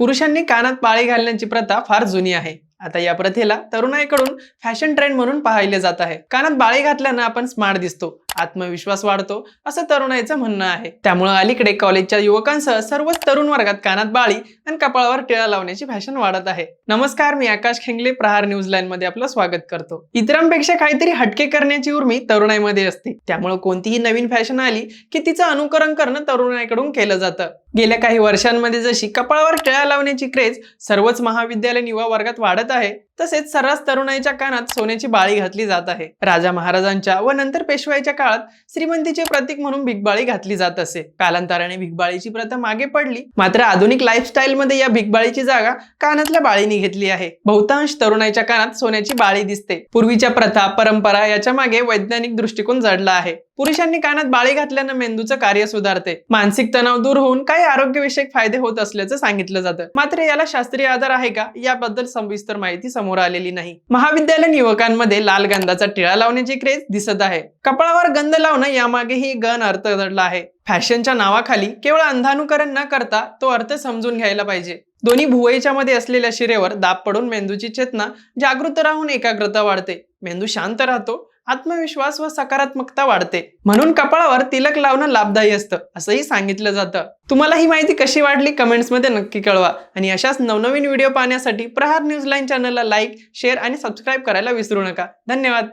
पुरुषांनी कानात पाळी घालण्याची प्रथा फार जुनी आहे. आता या प्रथेला तरुणाईकडून फॅशन ट्रेंड म्हणून पाहिले जात आहे. कानात बाळी घातल्यानं आपण स्मार्ट दिसतो. आत्मविश्वास वाढतो असं तरुणाईचं म्हणणं आहे. त्यामुळे अलीकडे कॉलेजच्या युवकांसह सर्वच तरुण वर्गात कानात बाळी आणि कपाळावर टिळा लावण्याची फॅशन वाढत आहे. नमस्कार मी आकाश खेंगले प्रहार न्यूज लाईन मध्ये आपलं स्वागत करतो. इतरांपेक्षा काहीतरी हटके करण्याची उर्मी तरुणाईमध्ये असते. त्यामुळे कोणतीही नवीन फॅशन आली की तिचं अनुकरण करणं तरुणाईकडून केलं जातं. गेल्या काही वर्षांमध्ये जशी कपाळावर टिळा लावण्याची क्रेज सर्वच महाविद्यालयीन युवा वर्गात वाढत आहे तसेच सर्रास तरुणाईच्या कानात सोन्याची बाळी घातली जात आहे. राजा महाराजांच्या व नंतर पेशवाईच्या काळात श्रीमंतीचे प्रतीक म्हणून भिगबाळी घातली जात असे. कालांतराने भिगबाळीची प्रथा मागे पडली. मात्र आधुनिक लाईफस्टाईल मध्ये या भिगबाळीची जागा कानातल्या बाळीने घेतली आहे. बहुतांश तरुणाईच्या कानात सोन्याची बाळी दिसते. पूर्वीच्या प्रथा परंपरा याच्या मागे वैज्ञानिक दृष्टिकोन जडला आहे. पुरुषांनी कानात बाळी घातल्यानं मेंदूचं कार्य सुधारते. मानसिक तणाव दूर होऊन काही आरोग्यविषयक फायदे होत असल्याचं सांगितलं जातं. मात्र याला शास्त्रीय आधार आहे का? याबद्दल सविस्तर माहिती समोर आलेली नाही. महाविद्यालयीन युवकांमध्ये लाल गंधाचा टिळा लावण्याची क्रेज दिसत आहे. कपाळावर गंध लावणं यामागेही गण अर्थ दडला आहे. फॅशनच्या नावाखाली केवळ अंधानुकरण न करता तो अर्थ समजून घ्यायला पाहिजे. दोन्ही भुवईच्या मध्ये असलेल्या शिरेवर दाब पडून मेंदूची चेतना जागृत राहून एकाग्रता वाढते. मेंदू शांत राहतो आत्मविश्वास व सकारात्मकता वाढते. म्हणून कपाळावर तिलक लावणं लाभदायी असतं असंही सांगितलं जातं. तुम्हाला ही माहिती कशी वाटली कमेंट्समध्ये नक्की कळवा. आणि अशाच नवनवीन व्हिडिओ पाहण्यासाठी प्रहार न्यूज लाईन चॅनलला लाईक शेअर आणि सबस्क्राईब करायला विसरू नका. धन्यवाद.